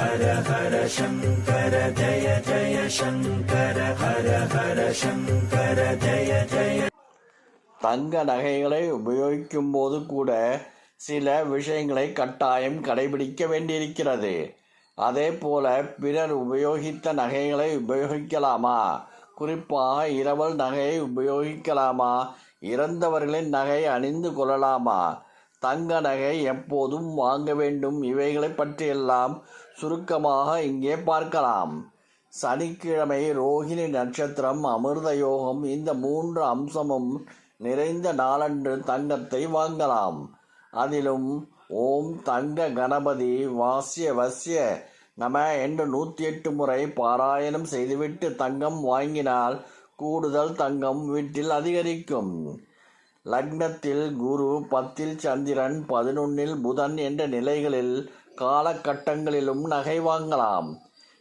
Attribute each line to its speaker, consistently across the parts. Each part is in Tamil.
Speaker 1: ஹர ஹர சங்கர ஜய ஜய சங்கர ஹர ஹர சங்கர ஜய ஜய.
Speaker 2: தங்க நகைகளை உபயோகிக்கும் போது கூட சில விஷயங்களை கட்டாயம் கடைபிடிக்க வேண்டியிருக்கிறது. அதே போல பிறர் உபயோகித்த நகைகளை உபயோகிக்கலாமா? குறிப்பாக இரவல் நகையை உபயோகிக்கலாமா? இறந்தவர்களின் நகை அணிந்து கொள்ளலாமா? தங்க நகை எப்போதும் வாங்க வேண்டும். இவைகளை பற்றியெல்லாம் சுருக்கமாக இங்கே பார்க்கலாம். சனிக்கிழமை ரோகிணி நட்சத்திரம் அமிர்த யோகம் இந்த மூன்று அம்சமும் நிறைந்த நாளன்று தங்கத்தை வாங்கலாம். அதிலும் ஓம் தங்க கணபதி வாசிய வசிய நம என்று நூற்றி எட்டு முறை பாராயணம் செய்துவிட்டு தங்கம் வாங்கினால் கூடுதல் தங்கம் வீட்டில் அதிகரிக்கும். லக்னத்தில் குரு பத்தில் சந்திரன் பதினொன்னில் புதன் என்ற நிலைகளில் காலகட்டங்களிலும் நகை வாங்கலாம்.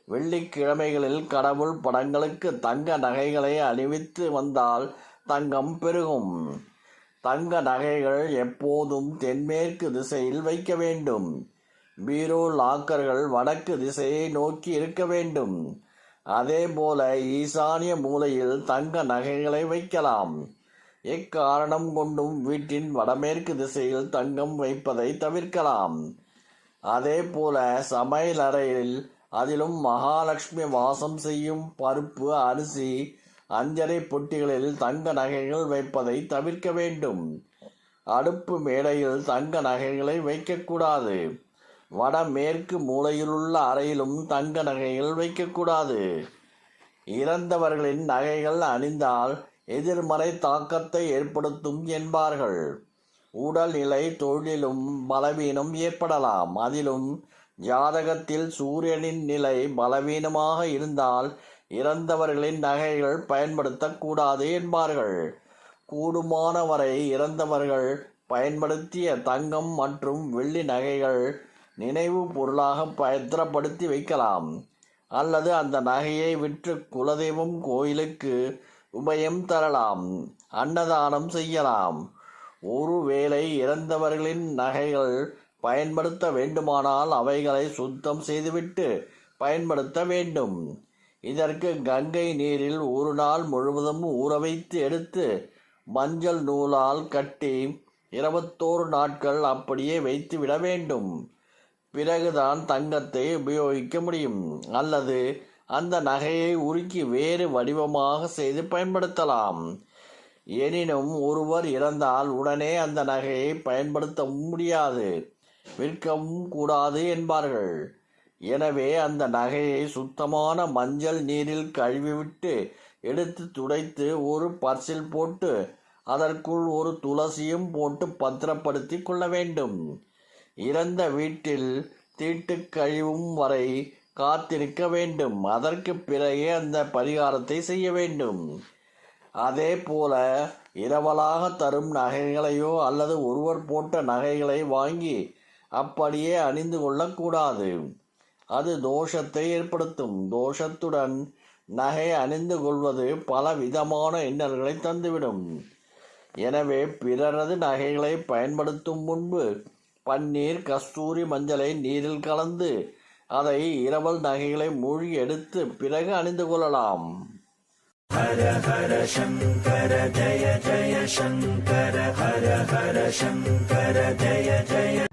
Speaker 2: வெள்ளிக்கிழமைகளில் கடவுள் படங்களுக்கு தங்க நகைகளை அணிவித்து வந்தால் தங்கம் பெருகும். தங்க நகைகள் எப்போதும் தென்மேற்கு திசையில் வைக்க வேண்டும். பீரோ லாக்கர்கள் வடக்கு திசையை நோக்கி இருக்க வேண்டும். அதேபோல ஈசானிய மூலையில் தங்க நகைகளை வைக்கலாம். எக்காரணம் கொண்டும் வீட்டின் வடமேற்கு திசையில் தங்கம் வைப்பதை தவிர்க்கலாம். அதே போல சமையல் அறையில் அதிலும் மகாலட்சுமி வாசம் செய்யும் பருப்பு அரிசி அஞ்சரை பொட்டிகளில் தங்க நகைகள் வைப்பதை தவிர்க்க வேண்டும். அடுப்பு மேடையில் தங்க நகைகளை வைக்கக்கூடாது. வடமேற்கு மூலையிலுள்ள அறையிலும் தங்க நகைகள் வைக்கக்கூடாது. இறந்தவர்களின் நகைகள் அணிந்தால் எதிர்மறை தாக்கத்தை ஏற்படுத்தும் என்பார்கள். உடல்நிலை தொழிலும் பலவீனம் ஏற்படலாம். அதிலும் ஜாதகத்தில் சூரியனின் நிலை பலவீனமாக இருந்தால் இறந்தவர்களின் நகைகள் பயன்படுத்தக்கூடாது என்பார்கள். கூடுமானவரை இறந்தவர்கள் பயன்படுத்திய தங்கம் மற்றும் வெள்ளி நகைகள் நினைவு பொருளாக பத்திரப்படுத்தி வைக்கலாம். அல்லது அந்த நகையை விற்று குலதெய்வம் கோயிலுக்கு உபயம் தரலாம் அன்னதானம் செய்யலாம். ஒருவேளை இறந்தவர்களின் நகைகள் பயன்படுத்த வேண்டுமானால் அவைகளை சுத்தம் செய்துவிட்டு பயன்படுத்த வேண்டும். இதற்கு கங்கை நீரில் ஒரு நாள் முழுவதும் ஊற வைத்து எடுத்து மஞ்சள் நூலால் கட்டி இருபத்தோரு நாட்கள் அப்படியே வைத்து விட வேண்டும். பிறகுதான் தங்கத்தை உபயோகிக்க முடியும். அல்லது அந்த நகையை உருக்கி வேறு வடிவமாக செய்து பயன்படுத்தலாம். எனினும் ஒருவர் இறந்தால் உடனே அந்த நகையை பயன்படுத்த முடியாது விற்கவும் கூடாது என்பார்கள். எனவே அந்த நகையை சுத்தமான மஞ்சள் நீரில் கழுவிவிட்டு எடுத்து துடைத்து ஒரு பர்சில் போட்டு அதற்குள் ஒரு துளசியும் போட்டு பத்திரப்படுத்தி கொள்ள வேண்டும். இறந்த வீட்டில் தீட்டு கழிவும் வரை காத்திருக்க வேண்டும். அதற்கு பிறகே அந்த பரிகாரத்தை செய்ய வேண்டும். அதே போல இரவலாக தரும் நகைகளையோ அல்லது ஒருவர் போட்ட நகைகளை வாங்கி அப்படியே அணிந்து கொள்ளக்கூடாது. அது தோஷத்தை ஏற்படுத்தும். தோஷத்துடன் நகை அணிந்து கொள்வது பல விதமான இன்னல்களை தந்துவிடும். எனவே பிறரது நகைகளை பயன்படுத்தும் முன்பு பன்னீர் கஸ்தூரி மஞ்சளை நீரில் கலந்து அதை இரவல் நகைகளை மொழி எடுத்து பிறகு அணிந்து கொள்ளலாம்.
Speaker 1: ஹர ஹர சங்கர ஜய ஜய சங்கர ஹர ஹர சங்கர ஜய ஜய